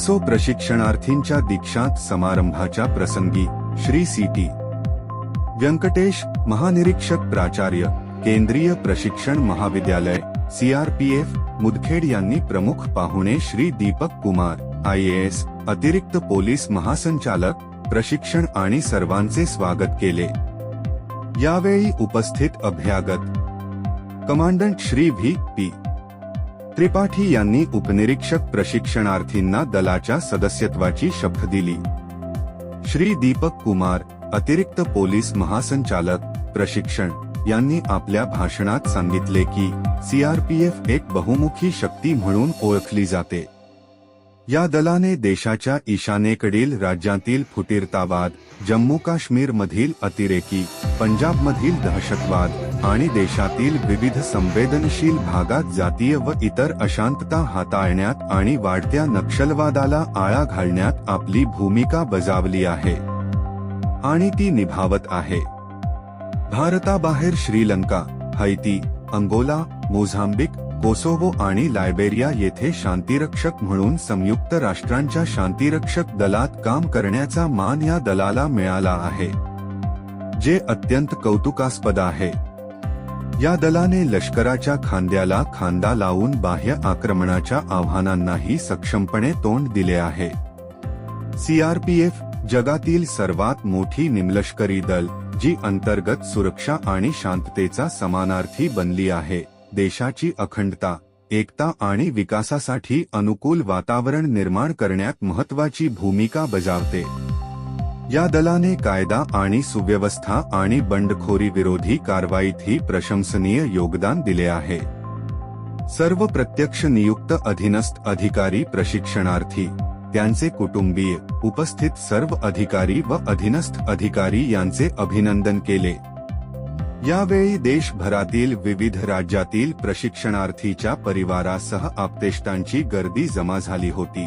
असो प्रशिक्षणार्थींच्या दीक्षांत समारंभाच्या प्रसंगी श्री सी टी. व्यंकटेश महानिरीक्षक प्राचार्य केंद्रीय प्रशिक्षण महाविद्यालय सीआरपीएफ मुदखेड यांनी प्रमुख पाहुणे श्री दीपक कुमार आय एस अतिरिक्त पोलीस महासंचालक प्रशिक्षण आणि सर्वांचे स्वागत केले. यावेळी उपस्थित अभ्यागत commandant Shri V P. Tripathi यांनी उपनिरीक्षक प्रशिक्षणार्थींना दलाच्या सदस्यत्वाची शपथ दिली. श्री दीपक कुमार अतिरिक्त पोलीस महासंचालक प्रशिक्षण यांनी आपल्या भाषणात सांगितले की सीआरपीएफ एक बहुमुखी शक्ती म्हणून ओळखली जाते. या दलाने देशाच्या ईशानेकडील राज्यातील फुटीरतावाद जम्मू काश्मीर मधील अतिरेकी पंजाबमधील दहशतवाद आणि देशातील विविध संवेदनशील भागात जातीय व इतर अशांतता हाताळण्यात आणि वाढत्या नक्षलवादाला आळा घालण्यात आपली भूमिका बजावली आहे. आणि ती निभावत आहे. भारताबाहेर Sri Lanka Haiti Angola Mozambique Kosovo आणि लायबेरिया येथे शांतिरक्षक म्हणून संयुक्त राष्ट्रांच्या शांतिरक्षक दलात काम करण्याचा मान या दलाला मिळाला आहे जे अत्यंत कौतुकास्पद आहे. या दलाने लष्कराच्या खांद्याला खांदा लावून बाह्य आक्रमणाच्या आव्हानांनाही सक्षमपणे तोंड दिले आहे. सीआरपीएफ जगातील सर्वात मोठी निमलष्करी दल जी अंतर्गत सुरक्षा आणि शांततेचा समानार्थी बनली आहे. देशाची अखंडता एकता आणि विकासासाठी अनुकूल वातावरण निर्माण करण्यात महत्वाची भूमिका बजावते. या दलाने कायदा आणि सुव्यवस्था आणि बंडखोरी विरोधी कारवाईतही प्रशंसनीय योगदान दिले आहे. सर्व प्रत्यक्ष नियुक्त अधीनस्थ अधिकारी प्रशिक्षणार्थी त्यांचे कुटुंबीय उपस्थित सर्व अधिकारी व अधीनस्थ अधिकारी यांचे अभिनंदन केले. यावेळी देशभरातील विविध राज्यातील प्रशिक्षणार्थीच्या परिवारासह आपतेष्टांची गर्दी जमा झाली होती.